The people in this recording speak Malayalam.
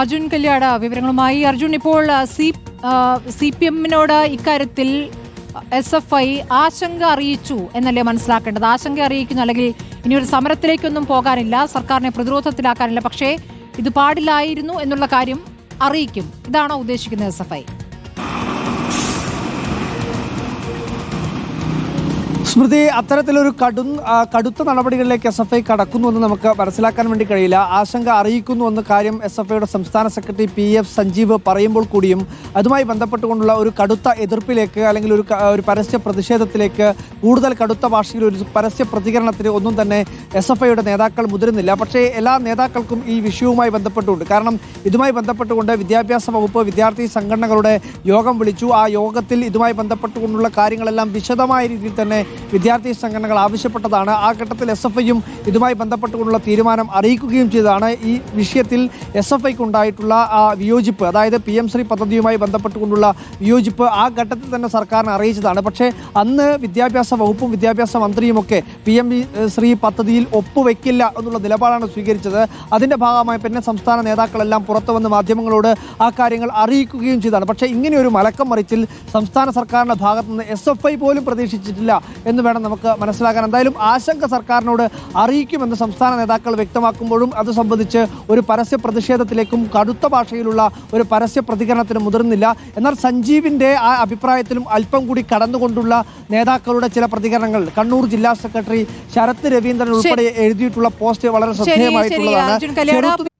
അർജുൻ കല്യാട് വിവരങ്ങളുമായി. അർജുൻ ഇപ്പോൾ സി സി പി എമ്മിനോട് ഇക്കാര്യത്തിൽ എസ് എഫ് ഐ ആശങ്ക അറിയിച്ചു എന്നല്ലേ മനസ്സിലാക്കേണ്ടത്? ആശങ്ക അറിയിക്കുന്നു അല്ലെങ്കിൽ ഇനി ഒരു സമരത്തിലേക്കൊന്നും പോകാനില്ല സർക്കാരിനെ പ്രതിരോധത്തിലാക്കാനില്ല പക്ഷേ ഇത് പാടില്ലായിരുന്നു എന്നുള്ള കാര്യം അറിയിക്കും. ഇതാണോ ഉദ്ദേശിക്കുന്നത് എസ് എഫ് ഐ സ്മൃതി അത്തരത്തിലൊരു കടു കടുത്ത നടപടികളിലേക്ക് എസ് എഫ് ഐ കടക്കുന്നു എന്ന് നമുക്ക് മനസ്സിലാക്കാൻ വേണ്ടി കഴിയില്ല. ആശങ്ക അറിയിക്കുന്നു എന്ന കാര്യം എസ് എഫ് ഐയുടെ സംസ്ഥാന സെക്രട്ടറി പി എഫ് സഞ്ജീവ് പറയുമ്പോൾ കൂടിയും അതുമായി ബന്ധപ്പെട്ടുകൊണ്ടുള്ള ഒരു കടുത്ത എതിർപ്പിലേക്ക് അല്ലെങ്കിൽ ഒരു ഒരു പരസ്യ പ്രതിഷേധത്തിലേക്ക് കൂടുതൽ കടുത്ത ഭാഷയിൽ ഒരു പരസ്യ പ്രതികരണത്തിന് ഒന്നും തന്നെ എസ് എഫ് ഐയുടെ നേതാക്കൾ മുതിരുന്നില്ല. പക്ഷേ എല്ലാ നേതാക്കൾക്കും ഈ വിഷയവുമായി ബന്ധപ്പെട്ടുകൊണ്ട് കാരണം ഇതുമായി ബന്ധപ്പെട്ടുകൊണ്ട് വിദ്യാഭ്യാസ വകുപ്പ് വിദ്യാർത്ഥി സംഘടനകളുടെ യോഗം വിളിച്ചു. ആ യോഗത്തിൽ ഇതുമായി ബന്ധപ്പെട്ടുകൊണ്ടുള്ള കാര്യങ്ങളെല്ലാം വിശദമായ രീതിയിൽ തന്നെ വിദ്യാർത്ഥി സംഘടനകൾ ആവശ്യപ്പെട്ടതാണ്. ആ ഘട്ടത്തിൽ എസ് എഫ് ഐയും ഇതുമായി ബന്ധപ്പെട്ടുകൊണ്ടുള്ള തീരുമാനം അറിയിക്കുകയും ചെയ്തതാണ്. ഈ വിഷയത്തിൽ എസ് എഫ് ഐക്ക് ഉണ്ടായിട്ടുള്ള ആ വിയോജിപ്പ് അതായത് പി എം ശ്രീ പദ്ധതിയുമായി ബന്ധപ്പെട്ടുകൊണ്ടുള്ള വിയോജിപ്പ് ആ ഘട്ടത്തിൽ തന്നെ സർക്കാരിനെ അറിയിച്ചതാണ്. പക്ഷേ അന്ന് വിദ്യാഭ്യാസ വകുപ്പും വിദ്യാഭ്യാസ മന്ത്രിയുമൊക്കെ പി എം ശ്രീ പദ്ധതിയിൽ ഒപ്പുവെക്കില്ല എന്നുള്ള നിലപാടാണ് സ്വീകരിച്ചത്. അതിന്റെ ഭാഗമായി പിന്നെ സംസ്ഥാന നേതാക്കളെല്ലാം പുറത്തു വന്ന് മാധ്യമങ്ങളോട് ആ കാര്യങ്ങൾ അറിയിക്കുകയും ചെയ്തതാണ്. പക്ഷേ ഇങ്ങനെ ഒരു മലക്കം മറിച്ചിൽ സംസ്ഥാന സർക്കാരിന്റെ ഭാഗത്തുനിന്ന് എസ് എഫ് ഐ പോലും പ്രതീക്ഷിച്ചിട്ടില്ല എന്ന് വേണം നമുക്ക് മനസ്സിലാക്കാൻ. എന്തായാലും ആശങ്ക സർക്കാരിനോട് അറിയിക്കുമെന്ന് സംസ്ഥാന നേതാക്കൾ വ്യക്തമാക്കുമ്പോഴും അത് സംബന്ധിച്ച് ഒരു പരസ്യ പ്രതിഷേധത്തിലേക്കും കടുത്ത ഭാഷയിലുള്ള ഒരു പരസ്യ പ്രതികരണത്തിന് മുതിർന്നില്ല. എന്നാൽ സഞ്ജീവിന്റെ ആ അഭിപ്രായത്തിലും അല്പം കൂടി കടന്നുകൊണ്ടുള്ള നേതാക്കളുടെ ചില പ്രതികരണങ്ങൾ. കണ്ണൂർ ജില്ലാ സെക്രട്ടറി ശരത് രവീന്ദ്രൻ ഉൾപ്പെടെ എഴുതിയിട്ടുള്ള പോസ്റ്റ് വളരെ ശരി ശരി ശ്രദ്ധേയമായിട്ടുള്ളതാണ്.